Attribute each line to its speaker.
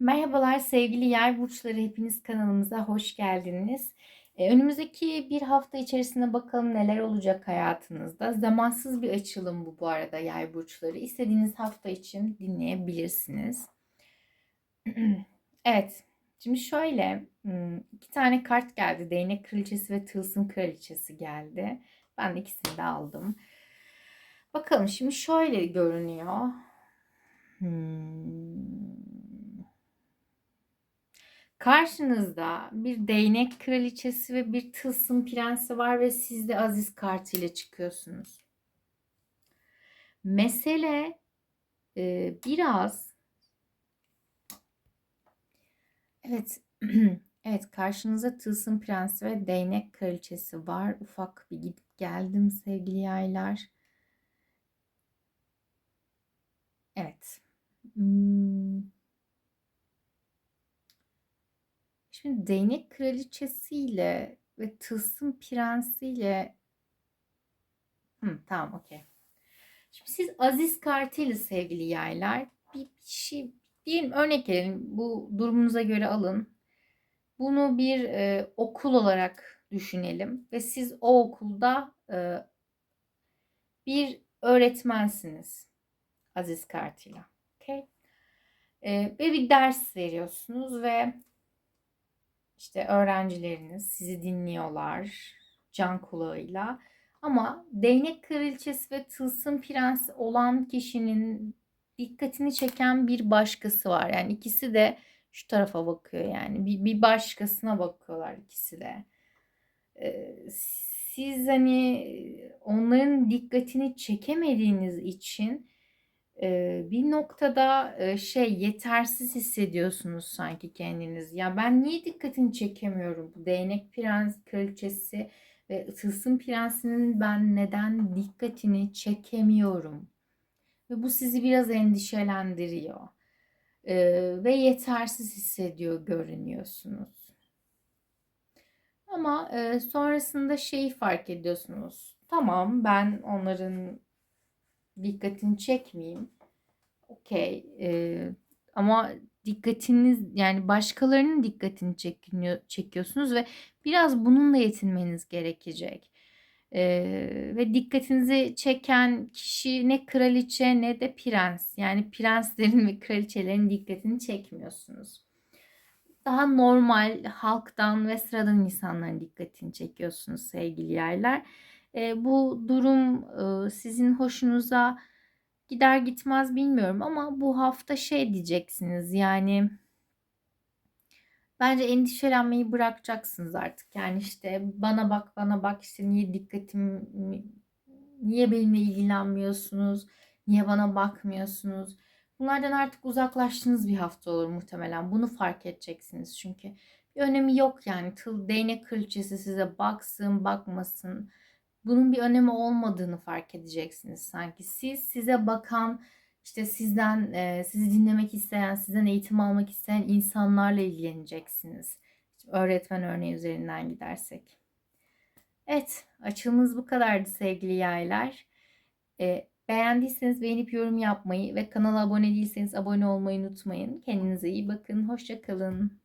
Speaker 1: Merhabalar sevgili yay burçları hepiniz kanalımıza hoş geldiniz. Ee, önümüzdeki bir hafta içerisinde bakalım neler olacak hayatınızda. Zamansız bir açılım bu bu arada yay burçları. İstediğiniz hafta için dinleyebilirsiniz. evet şimdi şöyle hmm, iki tane kart geldi. Değnek kraliçesi ve tılsım kraliçesi geldi. Ben de ikisini de aldım. Bakalım şimdi şöyle görünüyor. Hmm. Karşınızda bir değnek kraliçesi ve bir tılsım prensi var ve siz de aziz kartıyla çıkıyorsunuz. Mesele e, biraz evet evet karşınızda tılsım prensi ve değnek kraliçesi var. Ufak bir gidip geldim sevgili yaylar. Evet. Şimdi değnek kraliçesiyle ve tılsım prensiyle Hı, tamam okey. Şimdi siz Aziz kartıyla sevgili yaylar bir, bir şey diyelim örnek verelim bu durumunuza göre alın. Bunu bir e, okul olarak düşünelim ve siz o okulda e, bir öğretmensiniz Aziz kartıyla. Okay? E, ve bir ders veriyorsunuz ve işte öğrencileriniz sizi dinliyorlar can kulağıyla. Ama değnek kraliçesi ve tılsım prens olan kişinin dikkatini çeken bir başkası var. Yani ikisi de şu tarafa bakıyor yani. Bir, bir başkasına bakıyorlar ikisi de. Ee, siz hani onların dikkatini çekemediğiniz için bir noktada şey yetersiz hissediyorsunuz sanki kendiniz. Ya ben niye dikkatini çekemiyorum? Bu değnek prens kraliçesi ve tılsım prensinin ben neden dikkatini çekemiyorum? Ve bu sizi biraz endişelendiriyor. ve yetersiz hissediyor görünüyorsunuz. Ama sonrasında şeyi fark ediyorsunuz. Tamam ben onların dikkatini çekmeyeyim. Okey. Ee, ama dikkatiniz yani başkalarının dikkatini çekiyor, çekiyorsunuz ve biraz bununla yetinmeniz gerekecek. Ee, ve dikkatinizi çeken kişi ne kraliçe ne de prens. Yani prenslerin ve kraliçelerin dikkatini çekmiyorsunuz. Daha normal halktan ve sıradan insanların dikkatini çekiyorsunuz sevgili yerler. E, bu durum e, sizin hoşunuza gider gitmez bilmiyorum ama bu hafta şey diyeceksiniz yani bence endişelenmeyi bırakacaksınız artık. Yani işte bana bak bana bak işte niye dikkatim niye benimle ilgilenmiyorsunuz? Niye bana bakmıyorsunuz? Bunlardan artık uzaklaştığınız bir hafta olur muhtemelen. Bunu fark edeceksiniz çünkü. Bir önemi yok yani. Tıl değnek kraliçesi size baksın, bakmasın bunun bir önemi olmadığını fark edeceksiniz sanki. Siz size bakan, işte sizden e, sizi dinlemek isteyen, sizden eğitim almak isteyen insanlarla ilgileneceksiniz. Öğretmen örneği üzerinden gidersek. Evet, açılımız bu kadardı sevgili yaylar. E, beğendiyseniz beğenip yorum yapmayı ve kanala abone değilseniz abone olmayı unutmayın. Kendinize iyi bakın. Hoşçakalın.